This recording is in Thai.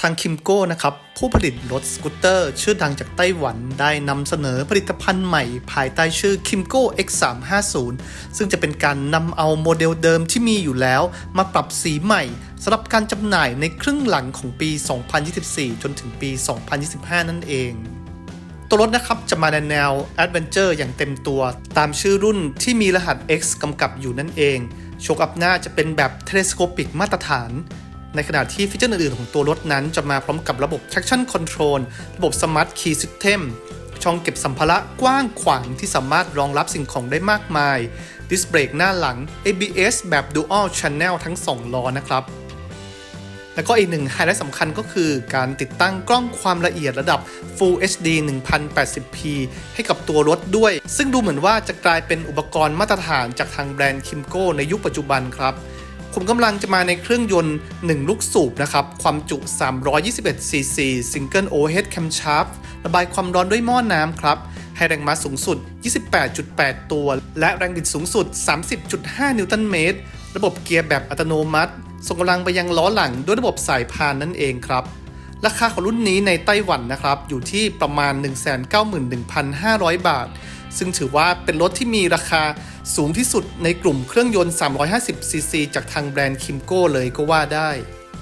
ทางคิมโก้นะครับ ผู้ผลิตรถสกูตเตอร์ ชื่อดังจากไต้หวันได้นำเสนอผลิตภัณฑ์ใหม่ ภายใต้ชื่อ Kimco X350 ซึ่งจะเป็นการนำเอาโมเดลเดิมที่มีอยู่แล้ว มาปรับสีใหม่สำหรับการจำหน่ายในครึ่งหลังของปี 2024 จนถึงปี 2025 นั่นเอง ตัวรถนะครับจะมาในแนว Adventure อย่างเต็มตัว ตามชื่อรุ่นที่มีรหัส X กำกับอยู่นั่นเองโชคอัพหน้าจะเป็นแบบ Telescopic มาตรฐาน ในขณะที่ฟีเจอร์อื่นๆ ของตัวรถนั้น จะมาพร้อมกับระบบ traction control ระบบ smart key system ช่องเก็บสัมภาระกว้างขวางที่สามารถรองรับสิ่งของได้มากมายดิสเบรกหน้าหลัง ABS แบบ Dual Channel ทั้ง 2 ล้อนะครับ แล้วก็อีกหนึ่งไฮไลท์สำคัญก็คือการติดตั้งกล้องความละเอียดระดับ Full HD 1080p ให้กับตัวรถด้วย ซึ่งดูเหมือนว่าจะกลายเป็นอุปกรณ์มาตรฐานจากทางแบรนด์คิมโก้ในยุคปัจจุบันครับ มกำลังจะมาในเครื่องยนต์ 1 ลูกสูบนะครับ ความจุ 321cc Single Overhead Camshaft ระบายความร้อนด้วยหม้อน้ำครับให้แรงม้าสูงสุด 28.8 ตัว และแรงบิดสูงสุด 30.5 นิวตันเมตร ระบบเกียร์แบบอัตโนมัติ ส่งกำลังไปยังล้อหลังด้วยระบบสายพานนั่นเองครับ ราคาของรุ่นนี้ในไต้หวันนะครับ อยู่ที่ประมาณ 191,500 บาท ซึ่งถือว่าเป็นรถที่มีราคาสูงที่สุดในกลุ่มเครื่องยนต์ 350cc จากทางแบรนด์คิมโก้เลยก็ว่าได้